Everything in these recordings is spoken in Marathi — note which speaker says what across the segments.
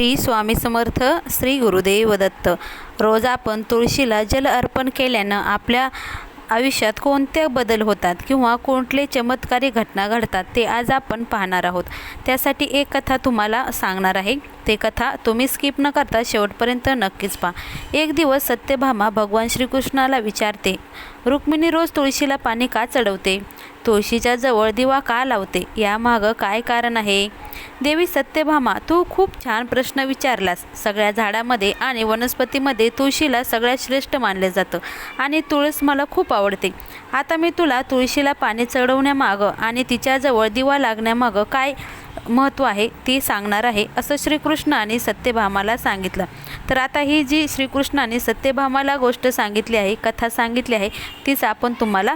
Speaker 1: श्री स्वामी समर्थ श्री गुरुदेव दत्त. रोज आपण तुळशीला जल अर्पण केल्यानं आपल्या आयुष्यात कोणते बदल होतात किंवा कोणते चमत्कारी घटना घडतात ते आज आपण पाहणार आहोत. त्यासाठी एक कथा तुम्हाला सांगणार आहे. ते कथा तुम्ही स्किप न करता शेवटपर्यंत नक्कीच पहा. एक दिवस सत्यभामा भगवान श्रीकृष्णाला विचारते रुक्मिणी रोज तुळशीला पाणी का चढवते? तुळशीच्या जवळ दिवा का लावते? यामागं काय कारण आहे? देवी सत्यभामा तू खूप छान प्रश्न विचारलास. सगळ्या झाडामध्ये आणि वनस्पतीमध्ये तुळशीला सगळ्यात श्रेष्ठ मानले जातं आणि तुळस मला खूप आवडते. आता मी तुला तुळशीला पाणी चढवण्यामागं आणि तिच्याजवळ दिवा लागण्यामागं काय महत्त्व आहे ती सांगणार आहे असं श्रीकृष्णाने सत्यभामाला सांगितलं. तर आता ही जी श्रीकृष्णाने सत्यभामाला गोष्ट सांगितली आहे कथा सांगितली आहे तीच आपण तुम्हाला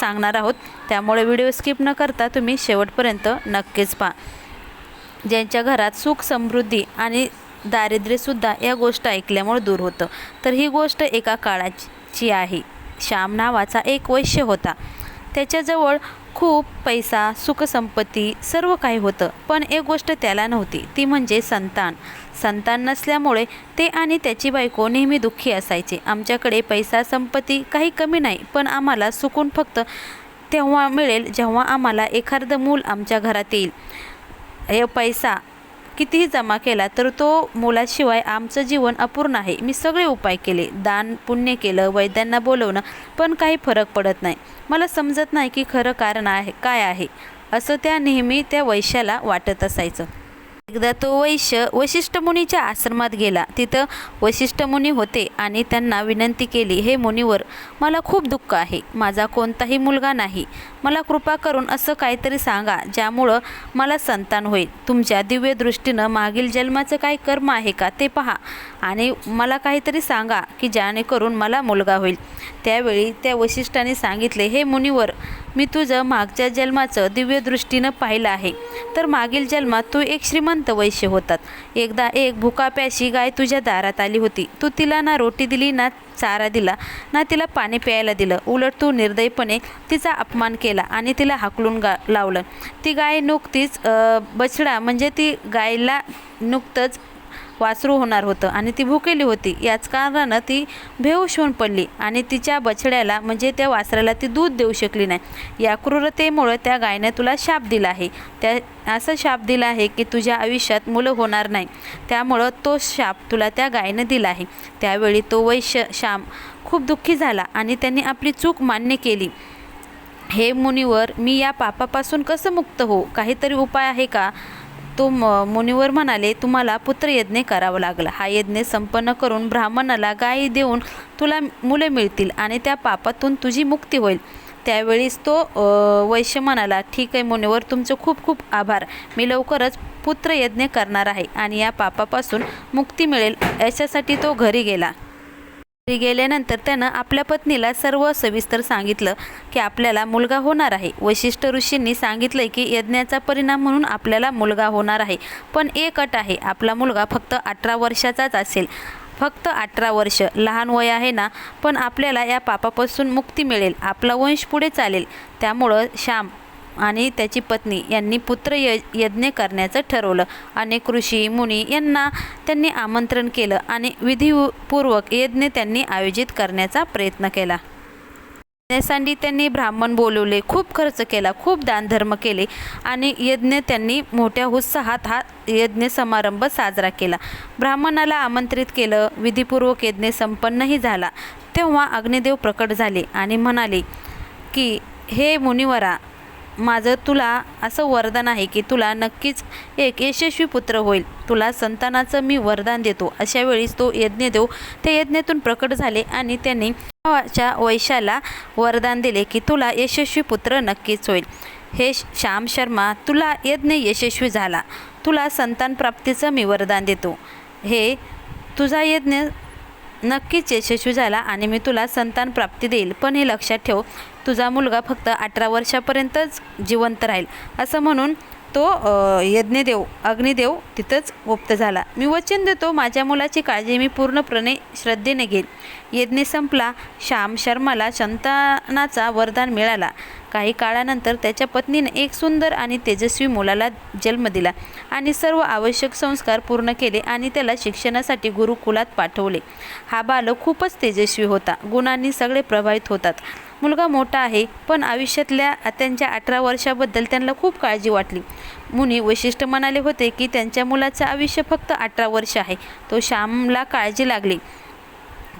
Speaker 1: सांगणार आहोत. त्यामुळे व्हिडिओ स्किप न करता तुम्ही शेवटपर्यंत नक्कीच पहा. ज्यांच्या घरात सुख समृद्धी आणि दारिद्र्यसुद्धा या गोष्ट ऐकल्यामुळे दूर होतं. तर ही गोष्ट एका काळाची आहे. श्याम नावाचा एक वैश्य होता. त्याच्याजवळ खूप पैसा सुखसंपत्ती सर्व काही होतं. पण एक गोष्ट त्याला नव्हती. ती म्हणजे संतान. संतान नसल्यामुळे ते आणि त्याची बायको नेहमी दुःखी असायचे. आमच्याकडे पैसा संपत्ती काही कमी नाही पण आम्हाला सुकून फक्त तेव्हा मिळेल जेव्हा आम्हाला एखादं मूल आमच्या घरात येईल. हे पैसा कितीही जमा केला तर तो मुलाशिवाय आमचं जीवन अपूर्ण आहे. मी सगळे उपाय केले. दान पुण्य केलं वैद्यांना बोलवणं पण काही फरक पडत नाही. मला समजत नाही की खरं कारण आहे काय आहे. असं त्या नेहमी त्या वैश्याला वाटत असायचं. एकदा तो वैश्य वशिष्ठ मुनीच्या आश्रमात गेला. तिथं वशिष्ठ मुनी होते आणि त्यांना विनंती केली हे मुनीवर मला खूप दुःख आहे. माझा कोणताही मुलगा नाही. मला कृपा करून असं काहीतरी सांगा ज्यामुळं मला संतान होईल. तुमच्या दिव्य दृष्टीनं मागील जन्माचं काय कर्म आहे का ते पहा आणि मला काहीतरी सांगा की जेणेकरून मला मुलगा होईल. त्यावेळी त्या वशिष्ठाने सांगितले हे मुनीवर मी तुझं मागच्या जन्माचं दिव्यदृष्टीनं पाहिलं आहे. तर मागील जन्मात तू एक श्रीमंत वैश्य होतात. एकदा एक भुकाप्याशी गाय तुझ्या दारात आली होती. तू तिला ना रोटी दिली ना चारा दिला ना तिला पाणी प्यायला दिलं. उलट तू निर्दयपणे तिचा अपमान केला आणि तिला हाकलून गा लावलं. ती गाय नुकतीच बछडा म्हणजे ती गायला नुकतंच वासरू होणार होतं आणि ती भुकेली होती. याच कारणानं ती बेहोश होऊन पडली आणि तिच्या बछड्याला म्हणजे त्या वासराला ती दूध देऊ शकली नाही. या क्रूरतेमुळं त्या गायने तुला शाप दिला आहे. त्या असं शाप दिला आहे की तुझ्या आयुष्यात मुलं होणार नाही. त्यामुळं तो शाप तुला त्या गायनं दिला आहे. त्यावेळी तो वैश्य श्याम खूप दुःखी झाला आणि त्यांनी आपली चूक मान्य केली. हे मुनीवर मी या पापापासून कसं मुक्त हो काहीतरी उपाय आहे का? तो म मुनिवर म्हणाले तुम्हाला पुत्रयज्ञ करावं लागला. हा यज्ञ संपन्न करून ब्राह्मणाला गायी देऊन तुला मुले मिळतील आणि त्या पापातून तुझी मुक्ती होईल. त्यावेळीस तो वैश्य म्हणाला ठीक आहे मुनिवर तुमचं खूप खूप आभार. मी लवकरच पुत्रयज्ञ करणार आहे आणि या पापापासून मुक्ती मिळेल. याच्यासाठी तो घरी गेला. गेल्यानंतर त्यानं आपल्या पत्नीला सर्व सविस्तर सांगितलं की आपल्याला मुलगा होणार आहे. वशिष्ठ ऋषींनी सांगितलं की यज्ञाचा परिणाम म्हणून आपल्याला मुलगा होणार आहे. पण एक अट आहे. आपला मुलगा फक्त अठरा वर्षाचाच असेल. फक्त अठरा वर्ष. लहान वय आहे ना पण आपल्याला या पापापासून मुक्ती मिळेल. आपला वंश पुढे चालेल. त्यामुळं श्याम आणि त्याची पत्नी यांनी पुत्र य यज्ञ करण्याचं ठरवलं. अनेक ऋषी मुनी यांना त्यांनी आमंत्रण केलं आणि विधीपूर्वक यज्ञ त्यांनी आयोजित करण्याचा प्रयत्न केला. यज्ञासाठी त्यांनी ब्राह्मण बोलवले खूप खर्च केला खूप दानधर्म केले आणि यज्ञ त्यांनी मोठ्या उत्साहात हा यज्ञ समारंभ साजरा केला. ब्राह्मणाला आमंत्रित केलं विधीपूर्वक यज्ञ संपन्नही झाला. तेव्हा अग्निदेव प्रकट झाले आणि म्हणाले की हे मुनिवरा माझं तुला असं वरदान आहे की तुला नक्कीच एक यशस्वी पुत्र होईल. तुला संतानाचं मी वरदान देतो. अशा वेळीस तो यज्ञदेव त्या यज्ञातून प्रकट झाले आणि त्यांनी च्या वैशाला वरदान दिले की तुला यशस्वी पुत्र नक्कीच होईल. हे श्याम शर्मा तुला यज्ञ यशस्वी झाला. तुला संतान प्राप्तीचं मी वरदान देतो. हे तुझा यज्ञ नक्कीच यशस्वी झाला आणि मी तुला संतान प्राप्ती देईल. पण हे लक्षात ठेव तुझा मुलगा फक्त अठरा वर्षापर्यंतच जिवंत राहील. असं म्हणून तो यज्ञदेव अग्निदेव तिथंच गुप्त झाला. मी वचन देतो माझ्या मुलाची काळजी मी पूर्णपणे श्रद्धेने घेईन. यज्ञ संपला श्याम शर्माला संतानाचा वरदान मिळाला. काही काळानंतर त्याच्या पत्नीने एक सुंदर आणि तेजस्वी मुलाला जन्म दिला आणि सर्व आवश्यक संस्कार पूर्ण केले आणि त्याला शिक्षणासाठी गुरुकुलात पाठवले. हा बालक खूपच तेजस्वी होता. गुणांनी सगळे प्रभावित होतात. मुलगा मोठा आहे पण आयुष्यातल्या त्यांच्या अठरा वर्षाबद्दल त्यांना खूप काळजी वाटली. मुनी वैशिष्ट्य म्हणाले होते की त्यांच्या मुलाचं आयुष्य फक्त अठरा वर्ष आहे. तो श्यामला काळजी लागली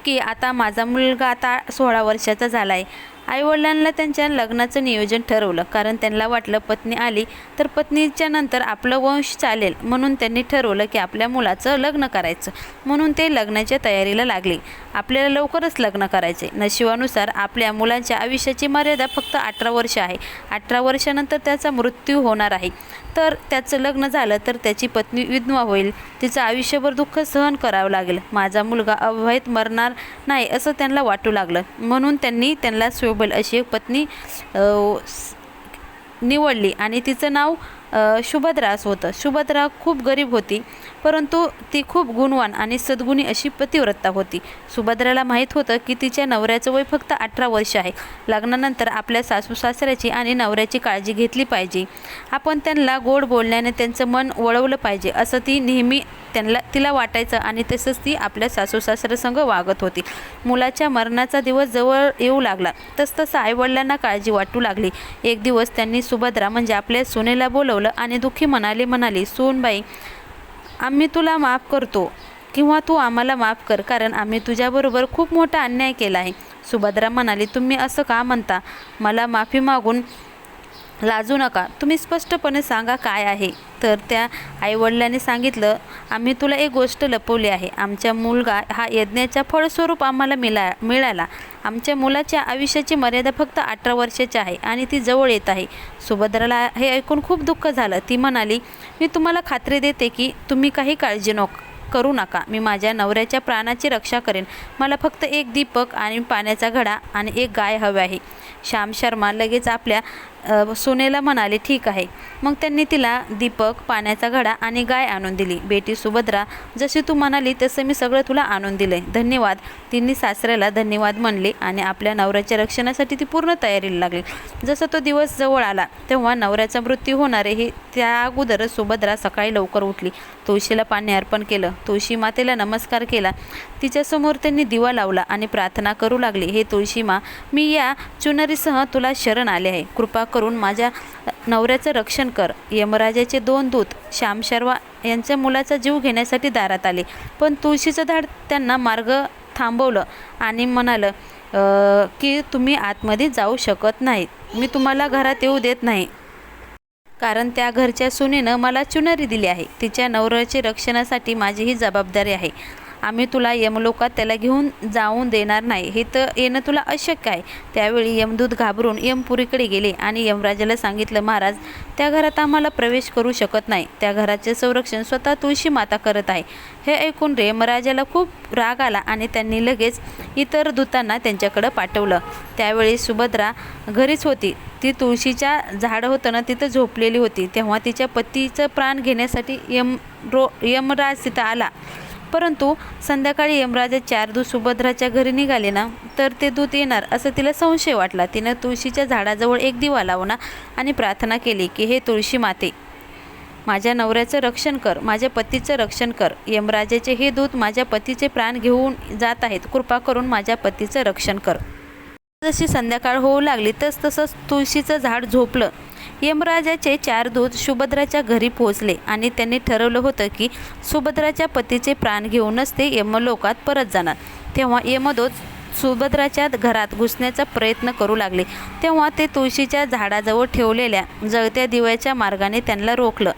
Speaker 1: की आता माझा मुलगा आता सोळा वर्षाचा झाला आहे आईवडिलांना त्यांच्या लग्नाचं नियोजन ठरवलं. कारण त्यांना वाटलं पत्नी आली तर पत्नीच्या नंतर आपलं वंश चालेल म्हणून त्यांनी ठरवलं की आपल्या मुलाचं लग्न करायचं. म्हणून ते लग्नाच्या तयारीला लागले. आपल्याला लवकरच लग्न करायचे. नशिबानुसार आपल्या मुलांच्या आयुष्याची मर्यादा फक्त अठरा वर्ष आहे. अठरा वर्षानंतर त्याचा मृत्यू होणार आहे. तर त्याचं लग्न झालं तर त्याची पत्नी विधवा होईल. तिचं आयुष्यभर दुःख सहन करावं लागेल. माझा मुलगा अवैध मरणार नाही असं त्यांना वाटू लागलं. म्हणून त्यांनी त्यांना शोभेल अशी एक पत्नी निवडली. आणि तिचं नाव शुभद्रास शुभद्रा असं होतं. शुभद्रा खूप गरीब होती. परंतु ती खूप गुणवान आणि सद्गुणी अशी पतिव्रता होती. सुभद्राला माहीत होतं की तिच्या नवऱ्याचं वय फक्त अठरा वर्ष आहे. लग्नानंतर आपल्या सासू सासऱ्याची आणि नवऱ्याची काळजी घेतली पाहिजे. आपण त्यांना गोड बोलण्याने त्यांचं मन वळवलं पाहिजे असं ती नेहमी त्यांना तिला वाटायचं आणि तसंच ती आपल्या सासू सासऱ्यासंग वागत होती. मुलाच्या मरणाचा दिवस जवळ येऊ लागला. तसतसं आईवडिलांना काळजी वाटू लागली. एक दिवस त्यांनी सुभद्रा म्हणजे आपल्या सुनेला बोलवलं आणि दुःखी मनाली म्हणाली सूनबाई आम्ही तुला माफ करतो किंवा तू आम्हाला माफ कर कारण आम्ही तुझ्याबरोबर खूप मोठा अन्याय केला आहे. सुभद्रा म्हणाली तुम्ही असं का म्हणता? मला माफी मागून लाजू नका. तुम्ही स्पष्टपणे सांगा काय आहे. तर त्या आईवडिलांनी सांगितलं आम्ही तुला एक गोष्ट लपवली आहे. आमचा मुलगा हा यज्ञाच्या फळस्वरूप आम्हाला मिला मिळाला. आमच्या मुलाच्या आयुष्याची मर्यादा फक्त अठरा वर्षाची आहे आणि ती जवळ येत आहे. सुभद्राला हे ऐकून खूप दुःख झालं. ती म्हणाली मी तुम्हाला खात्री देते की तुम्ही काही काळजी नको करू नका. मी माझ्या नवऱ्याच्या प्राणाची रक्षा करेन. मला फक्त एक दीपक आणि पाण्याचा घडा आणि एक गाय हवे आहे. श्याम शर्मा लगेच आपल्या सुनेला म्हणाले ठीक आहे. मग त्यांनी तिला दीपक पाण्याचा घडा आणि गाय आणून दिली. बेटी सुभद्रा जशी तू म्हणाली तसं मी सगळं तुला आणून दिलंय. धन्यवाद. तिने सासऱ्याला धन्यवाद म्हणले आणि आपल्या नवऱ्याच्या रक्षणासाठी ती पूर्ण तयारीला लागली. जसं तो दिवस जवळ आला तेव्हा नवऱ्याचा मृत्यू होणार हे त्या अगोदरच सुभद्रा सकाळी लवकर उठली. तुळशीला पाणी अर्पण केलं. तुळशी मातेला नमस्कार केला. तिच्यासमोर त्यांनी दिवा लावला आणि प्रार्थना करू लागली हे तुळशीमा मी या चुनरीसह तुला शरण आले आहे. कृपा करून माझ्या नवऱ्याचं रक्षण कर. यमराजाचे दोन दूत श्याम शर्मा यांच्या मुलाचा जीव घेण्यासाठी दारात आले. पण तुळशीचं धाड त्यांना मार्ग थांबवलं आणि म्हणालं की तुम्ही आतमध्ये जाऊ शकत नाहीत. मी तुम्हाला घरात येऊ देत नाही. कारण त्या घरच्या सुनेनं मला चुनरी दिली आहे. तिच्या नवऱ्याचे रक्षणासाठी माझी ही जबाबदारी आहे. आम्ही तुला यमलोकात त्याला घेऊन जाऊन देणार नाही. हे तर येणं तुला अशक्य आहे. त्यावेळी यमदूत घाबरून यमपुरीकडे गेले आणि यमराजाला सांगितलं महाराज त्या घरात आम्हाला प्रवेश करू शकत नाही. त्या घराचे संरक्षण स्वतः तुळशी माता करत आहे. हे ऐकून रेमराजाला खूप राग आला आणि त्यांनी लगेच इतर दूतांना त्यांच्याकडं पाठवलं. त्यावेळी सुभद्रा घरीच होती. ती तुळशीच्या झाड होतं ना तिथं झोपलेली होती. तेव्हा तिच्या पतीचं प्राण घेण्यासाठी यम रो यमराज तिथं आला. परंतु संध्याकाळी यमराजा चार दूध सुभद्राच्या घरी निघाले ना तर ते दूध येणार असं तिला संशय वाटला. तिनं तुळशीच्या झाडाजवळ एक दिवा लावला आणि प्रार्थना केली की हे तुळशी माते माझ्या नवऱ्याचं रक्षण कर माझ्या पतीचं रक्षण कर. यमराजाचे हे दूत माझ्या पतीचे प्राण घेऊन जात आहेत. कृपा करून माझ्या पतीचं रक्षण कर. जशी संध्याकाळ होऊ लागली तस तसंच तुळशीचं झाड झोपलं. यमराजाचे चार दूत सुभद्राच्या घरी पोहोचले आणि त्यांनी ठरवलं होतं की सुभद्राच्या पतीचे प्राण घेऊनच ते यमलोकात परत जाणार. तेव्हा यमदूत सुभद्राच्या घरात घुसण्याचा प्रयत्न करू लागले. तेव्हा ते तुळशीच्या झाडाजवळ ठेवलेल्या जळत्या दिव्याच्या मार्गाने त्यांना रोखलं.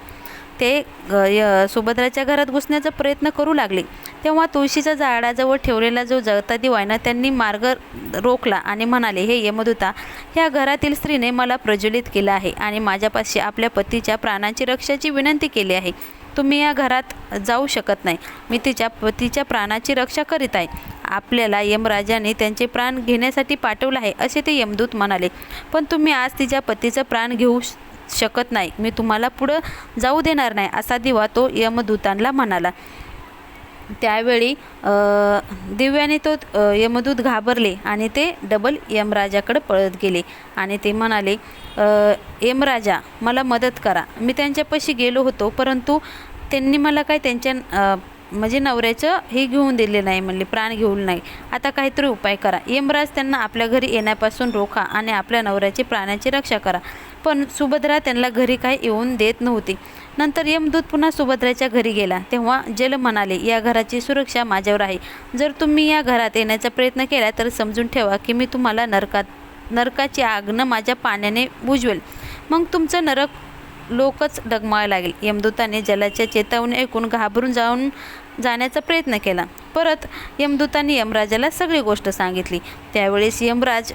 Speaker 1: ते य- सुभद्राच्या घरात घुसण्याचा प्रयत्न करू लागले. तेव्हा तुळशीच्या झाडाजवळ ठेवलेला जो जळता दिवा आहे ना त्यांनी मार्ग रोखला आणि म्हणाले हे यमदूता ह्या घरातील स्त्रीने मला प्रज्वलित केलं आहे आणि माझ्यापाशी आपल्या पतीच्या प्राणाची रक्षाची विनंती केली आहे. तुम्ही या घरात जाऊ शकत नाही. मी तिच्या पतीच्या प्राणाची रक्षा करीत आहे. आपल्याला यमराजाने त्यांचे प्राण घेण्यासाठी पाठवलं आहे असे ते यमदूत म्हणाले. पण तुम्ही आज तिच्या पतीचं प्राण घेऊ श- शकत नाही. मी तुम्हाला पुढं जाऊ देणार नाही असा दिवा तो यमदूतांना म्हणाला. त्यावेळी दिव्याने तो यमदूत घाबरले आणि ते डबल यमराजाकडे पळत गेले. आणि ते म्हणाले यमराजा मला मदत करा. मी त्यांच्यापाशी गेलो होतो परंतु त्यांनी मला काय त्यांच्या म्हणजे नवऱ्याचं हे घेऊन दिले नाही म्हणले प्राण घेऊन नाही. आता काहीतरी उपाय करा. यमराज त्यांना आपल्या घरी येण्यापासून रोखा आणि आपल्या नवऱ्याची प्राण्याची रक्षा करा. पण सुभद्रा त्यांना घरी काही येऊन देत नव्हती. नंतर यमदूत पुन्हा सुभद्राच्या घरी गेला. तेव्हा जल म्हणाले या घराची सुरक्षा माझ्यावर आहे. जर तुम्ही या घरात येण्याचा प्रयत्न केला तर समजून ठेवा की मी तुम्हाला नरकात नरकाची आग्न माझ्या पाण्याने बुजवेल. मग तुमचं नरक लोकच डगमायला लागेल. यमदूताने जलाच्या चेतावणी ऐकून घाबरून जाऊन जाण्याचा प्रयत्न केला. परत यमदूतांनी यमराजाला सगळी गोष्ट सांगितली. त्यावेळेस यमराज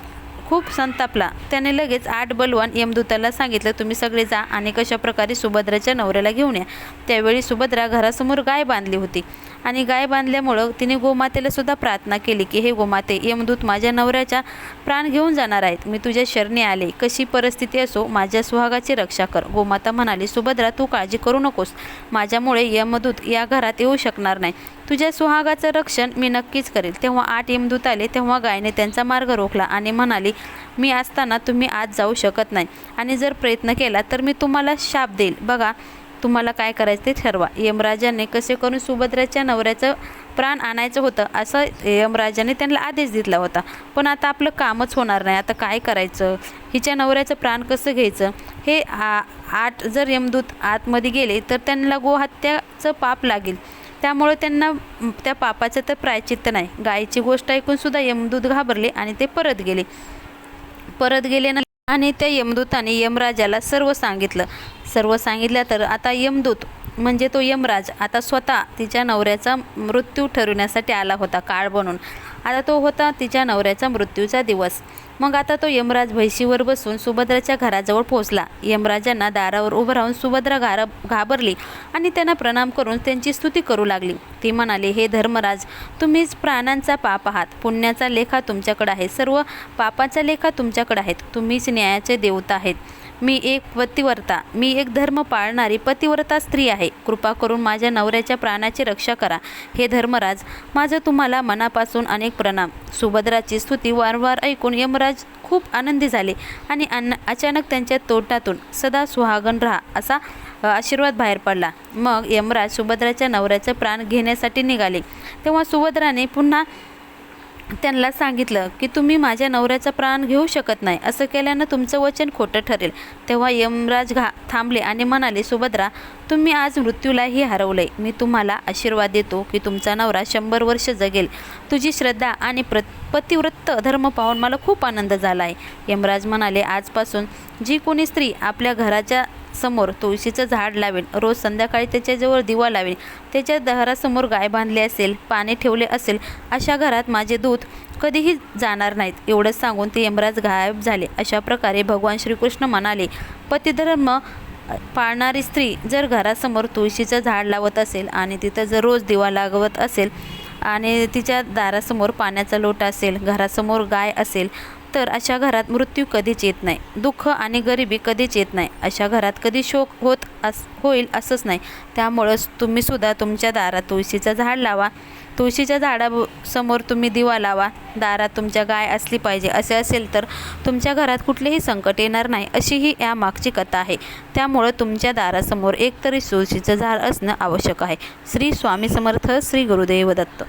Speaker 1: खूप संतापला. त्याने लगेच आठ बलवान यमदूताला सांगितलं तुम्ही सगळे जा आणि कशाप्रकारे सुभद्राच्या नवऱ्याला घेऊन या. त्यावेळी सुभद्रा घरासमोर गाय बांधली होती. आणि गाय बांधल्यामुळं तिने गोमातेला सुद्धा प्रार्थना केली की हे गोमाते यमदूत माझ्या नवऱ्याचा प्राण घेऊन जाणार आहेत. मी तुझ्या शरणी आले. कशी परिस्थिती असो माझ्या सुहागाची रक्षा कर. गोमाता म्हणाली सुभद्रा तू काळजी करू नकोस. माझ्यामुळे यमदूत या घरात येऊ शकणार नाही. तुझ्या सुहागाचं रक्षण मी नक्कीच करेल. तेव्हा आठ यमदूत आले. तेव्हा गायने त्यांचा मार्ग रोखला आणि म्हणाली मी असताना तुम्ही आज जाऊ शकत नाही. आणि जर प्रयत्न केला तर मी तुम्हाला शाप देईल. बघा तुम्हाला काय करायचं ते ठरवा. यमराजाने कसे करून सुभद्राच्या नवऱ्याचं प्राण आणायचं होतं असं यमराजाने त्यांना आदेश दिला होता. पण आता आपलं कामच होणार नाही. आता काय करायचं? हिच्या नवऱ्याचं प्राण कसं घ्यायचं? हे आ आठ जर यमदूत आतमध्ये गेले तर त्यांना गोहत्याचं पाप लागेल. त्यामुळे त्यांना त्या पापाचं तर प्रायचित्त नाही. गायीची गोष्ट ऐकून सुद्धा यमदूत घाबरले आणि ते परत गेले. परत गेले ना आणि त्या यमदूताने यमराजाला सर्व सांगितलं. सर्व सांगितलं तर आता यमदूत म्हणजे तो यमराज आता स्वतः तिच्या नवऱ्याचा मृत्यू ठरवण्यासाठी आला होता काळ बनून. आता तो होता तिच्या नवऱ्याचा मृत्यूचा दिवस. मग आता तो यमराज भैशीवर बसून सुभद्राच्या घराजवळ पोहोचला. यमराजांना दारावर उभं राहून सुभद्रा घारा घाबरली आणि त्यांना प्रणाम करून त्यांची स्तुती करू लागली. ती म्हणाली हे धर्मराज तुम्हीच प्राणांचा पाप आहात. पुण्याचा लेखा तुमच्याकडे आहे. सर्व पापाचा लेखा तुमच्याकडे आहेत. तुम्हीच न्यायाचे देवता आहेत. मी एक पतिव्रता मी एक धर्म पाळणारी पतिव्रता स्त्री आहे. कृपा करून माझ्या नवऱ्याच्या प्राणाची रक्षा करा. हे धर्मराज माझं तुम्हाला मनापासून अनेक प्रणाम. सुभद्राची स्तुती वारंवार ऐकून यमराज खूप आनंदी झाले आणि अन्न अचानक त्यांच्या तोटातून सदा सुहागन राहा असा आशीर्वाद बाहेर पडला. मग यमराज सुभद्राच्या नवऱ्याचं प्राण घेण्यासाठी निघाले. तेव्हा सुभद्राने पुन्हा त्यांना सांगितलं की तुम्ही माझ्या नवऱ्याचा प्राण घेऊ शकत नाही. असं केल्यानं तुमचं वचन खोटं ठरेल. तेव्हा यमराज घा थांबले आणि म्हणाले सुभद्रा तुम्ही आज मृत्यूलाही हरवलंय. मी तुम्हाला आशीर्वाद देतो की तुमचा नवरा शंभर वर्ष जगेल. तुझी श्रद्धा आणि प्र पतिवृत्त धर्म पाहून मला खूप आनंद झाला आहे यमराज म्हणाले आजपासून जी कोणी स्त्री आपल्या घराच्या समोर तुळशीचं झाड लावेल रोज संध्याकाळी त्याच्याजवळ दिवा लावेल त्याच्या दहरासमोर गाय बांधली असेल पाणी ठेवले असेल अशा घरात माझे दूध कधीही जाणार नाहीत. एवढंच सांगून ते यमराज गायब झाले. अशा प्रकारे भगवान श्रीकृष्ण म्हणाले पतिधर्म पाळणारी स्त्री जर घरासमोर तुळशीचं झाड लावत असेल आणि तिथं जर रोज दिवा लागवत असेल आणि तिच्या दारासमोर पाण्याचा लोटा असेल घरासमोर गाय असेल तर अशा घरात मृत्यू कधीच येत नाही. दुःख आणि गरिबी कधीच येत नाही. अशा घरात कधी शोक होत अस होईल असंच नाही. त्यामुळंच तुम्हीसुद्धा तुमच्या दारात तुळशीचं झाड लावा. तुळशीच्या झाडासमोर तुम्ही दिवा लावा. दारात तुमच्या गाय असली पाहिजे. असे असेल तर तुमच्या घरात कुठलेही संकट येणार नाही अशी ही या मागची कथा आहे. त्यामुळं तुमच्या दारासमोर एकतरी तुळशीचं झाड असणं आवश्यक आहे. श्री स्वामी समर्थ श्री गुरुदेव दत्त.